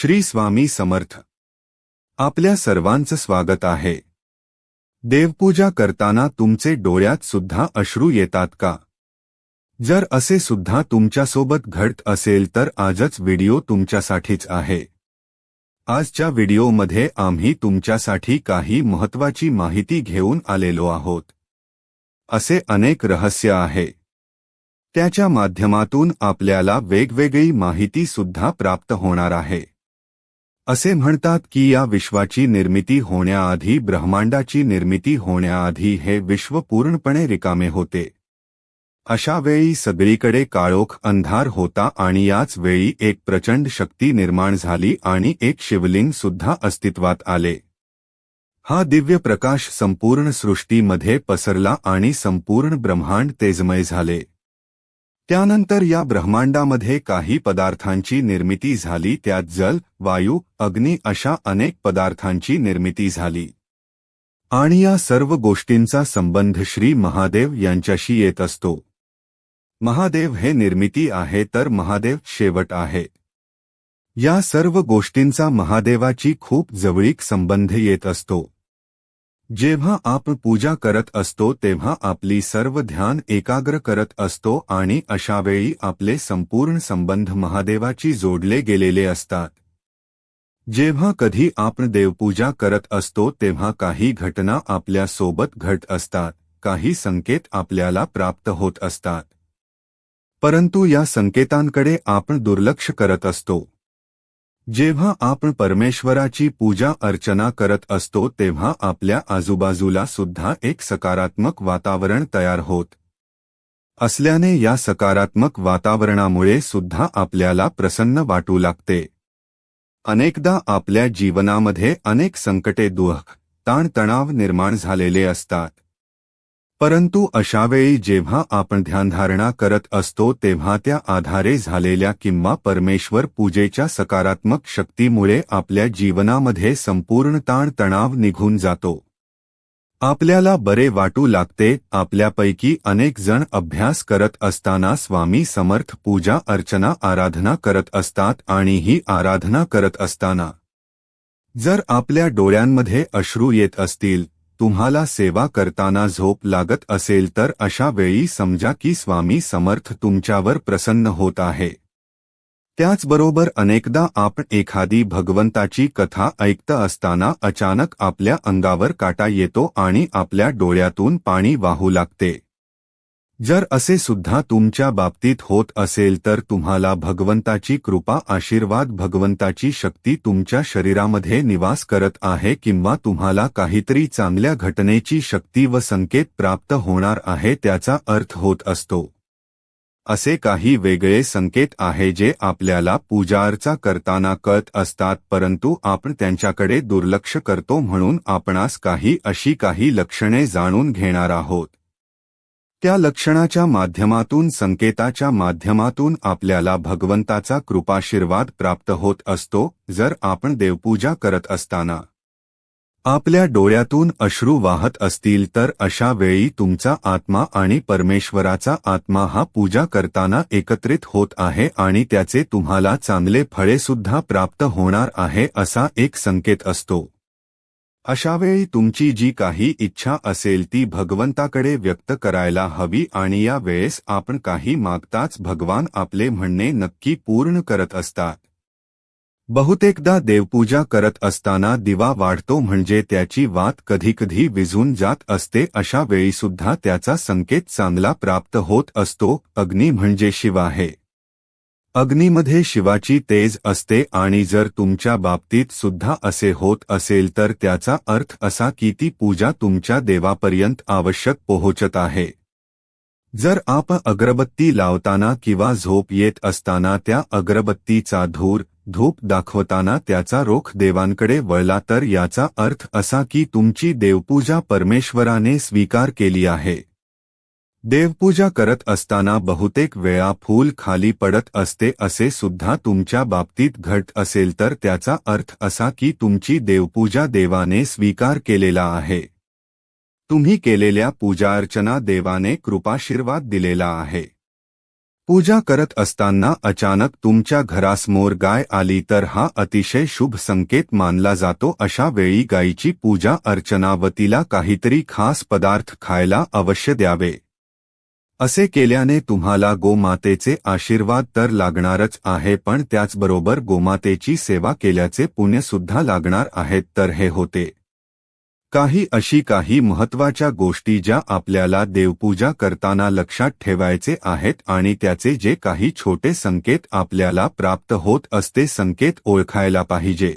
श्री स्वामी समर्थ. आपल्या सर्वांचं स्वागत आहे. देवपूजा करताना तुमचे डोळ्यात सुद्धा अश्रू येतात का? जर असे सुद्धा तुमच्यासोबत घडत असेल तर आजच व्हिडिओ तुमच्यासाठीच आहे. आजच्या व्हिडिओमध्ये आम्ही तुमच्यासाठी काही महत्वाची माहिती घेऊन आलेलो आहोत. असे अनेक रहस्य आहे. त्याच्या माध्यमातून आपल्याला वेगवेगळी माहिती सुद्धा प्राप्त होणार आहे. असे म्हणतात की या विश्वाची निर्मिती होण्याआधी ब्रह्मांडाची निर्मिती होण्याआधी हे विश्व पूर्णपणे रिकामे होते. अशा वेळी सगळीकडे काळोख अंधार होता आणि याच वेळी एक प्रचंड शक्ती निर्माण झाली आणि एक शिवलिंग सुद्धा अस्तित्वात आले. हा दिव्य प्रकाश संपूर्ण सृष्टीमध्ये पसरला आणि संपूर्ण ब्रह्मांड तेजमय झाले. त्यानंतर या ब्रह्मांडामध्ये काही पदार्थांची निर्मिती झाली त्यात जल वायू अग्नी अशा अनेक पदार्थांची निर्मिती झाली. आणि या सर्व गोष्टींचा संबंध श्री महादेव यांच्याशी येत असतो. महादेव हे निर्मिती आहे तर महादेव शेवट आहे. या सर्व गोष्टींचा महादेवाची खूप जवळीक संबंध येत असतो. जेव्हा आपण पूजा करत असतो तेव्हा आपली सर्व ध्यान एकाग्र करत असतो आणि अशावेळी आपले संपूर्ण संबंध महादेवाची जोडले गेलेले असतात. जेव्हा कधी आपण देवपूजा करत असतो तेव्हा काही घटना आपल्यासोबत घट असतात काही संकेत आपल्याला प्राप्त होत असतात. परंतु या संकेतांकडे आपण दुर्लक्ष करत असतो. जेव्हा आपण परमेश्वराची पूजा अर्चना करत असतो तेव्हा आपल्या आजूबाजूला सुद्धा एक सकारात्मक वातावरण तयार होत असल्याने या सकारात्मक वातावरणामुळे सुद्धा आपल्याला प्रसन्न वाटू लागते. अनेकदा आपल्या जीवनामध्ये अनेक संकटे दुःख ताणतणाव निर्माण झालेले असतात. परंतु अशावेळी जेव्हा आपण ध्यानधारणा करत असतो तेव्हा त्या आधारे झालेल्या किंवा परमेश्वर पूजेच्या सकारात्मक शक्तीमुळे आपल्या जीवनामध्ये संपूर्ण ताण तणाव निघून जातो. आपल्याला बरे वाटू लागते आपल्यापैकी अनेक जण अभ्यास करत असताना स्वामी समर्थ पूजा अर्चना आराधना करत असतात आणि ही आराधना करत असताना. जर आपल्या डोळ्यांमध्ये अश्रू येत असतील तुम्हाला सेवा करताना झोप लागत असेल तर अशा वेळी समजा की स्वामी समर्थ तुमच्यावर प्रसन्न होत आहे. त्याचबरोबर अनेकदा आपण एखादी भगवंताची कथा ऐकत असताना अचानक आपल्या अंगावर काटा येतो आणि आपल्या डोळ्यातून पाणी वाहू लागते. जर असे सुद्धा तुमच्या बाबतीत होत असेल तर तुम्हाला भगवंताची कृपा आशीर्वाद भगवंताची शक्ती तुमच्या शरीरामध्ये निवास करत आहे किंवा तुम्हाला काहीतरी चांगल्या घटनेची शक्ती व संकेत प्राप्त होणार आहे त्याचा अर्थ होत असतो. असे काही वेगळे संकेत आहे जे आपल्याला पूजार्चा करताना कळत असतात परंतु आपण त्यांच्याकडे दुर्लक्ष करतो म्हणून आपणास काही अशी काही लक्षणे जाणून घेणार आहोत. त्या लक्षणाच्या माध्यमातून संकेताच्या माध्यमातून आपल्याला भगवंताचा कृपाशीर्वाद प्राप्त होत असतो जर आपण देवपूजा करत असताना. आपल्या डोळ्यातून अश्रू वाहत असतील तर अशा वेळी तुमचा आत्मा आणि परमेश्वराचा आत्मा हा पूजा करताना एकत्रित होत आहे आणि त्याचे तुम्हाला चांगले फळेसुद्धा प्राप्त होणार आहे असा एक संकेत असतो. अशावेळी तुमची जी काही इच्छा असेल ती भगवंताकडे व्यक्त करायला हवी आणि या वेळेस आपण काही मागताच भगवान आपले म्हणणे नक्की पूर्ण करत असतात. बहुतेकदा देवपूजा करत असताना दिवा वाढतो म्हणजे त्याची वात कधीकधी विझून जात असते अशा वेळीसुद्धा त्याचा संकेत चांगला प्राप्त होत असतो. अग्नी म्हणजे शिव आहे. अग्नीमध्ये शिवाची तेज असते आणि जर तुमच्या बाबतीत सुद्धा असे होत असेल तर त्याचा अर्थ असा की ती पूजा तुमच्या देवापर्यंत आवश्यक पोहोचत आहे. जर आप अगरबत्ती लावताना किंवा झोप येत असताना त्या अगरबत्तीचा धूर धूप दाखवताना त्याचा रोख देवांकडे वळला तर याचा अर्थ असा की तुमची देवपूजा परमेश्वराने स्वीकार केली आहे. देवपूजा करत असताना बहुतेक वेळा फूल खाली पडत असते असे सुद्धा तुमच्या बाबतीत घट असेल तर त्याचा अर्थ असा की तुमची देवपूजा देवाने स्वीकार केलेला आहे. तुम्ही केलेल्या पूजाअर्चना देवाने कृपाशीर्वाद दिलेला आहे. पूजा करत असताना अचानक तुमच्या घरासमोर गाय आली तर हा अतिशय शुभ संकेत मानला जातो. अशा वेळी गायीची पूजा अर्चना व तिला काहीतरी खास पदार्थ खायला अवश्य द्यावे. असे केल्याने तुम्हाला गोमातेचे आशीर्वाद तर लागणारच आहे पण त्याचबरोबर गोमातेची सेवा केल्याचे पुण्यसुद्धा लागणार आहेत तर हे होते. काही अशी काही महत्त्वाच्या गोष्टी ज्या आपल्याला देवपूजा करताना लक्षात ठेवायचे आहेत आणि त्याचे जे काही छोटे संकेत आपल्याला प्राप्त होत असते संकेत ओळखायला पाहिजे.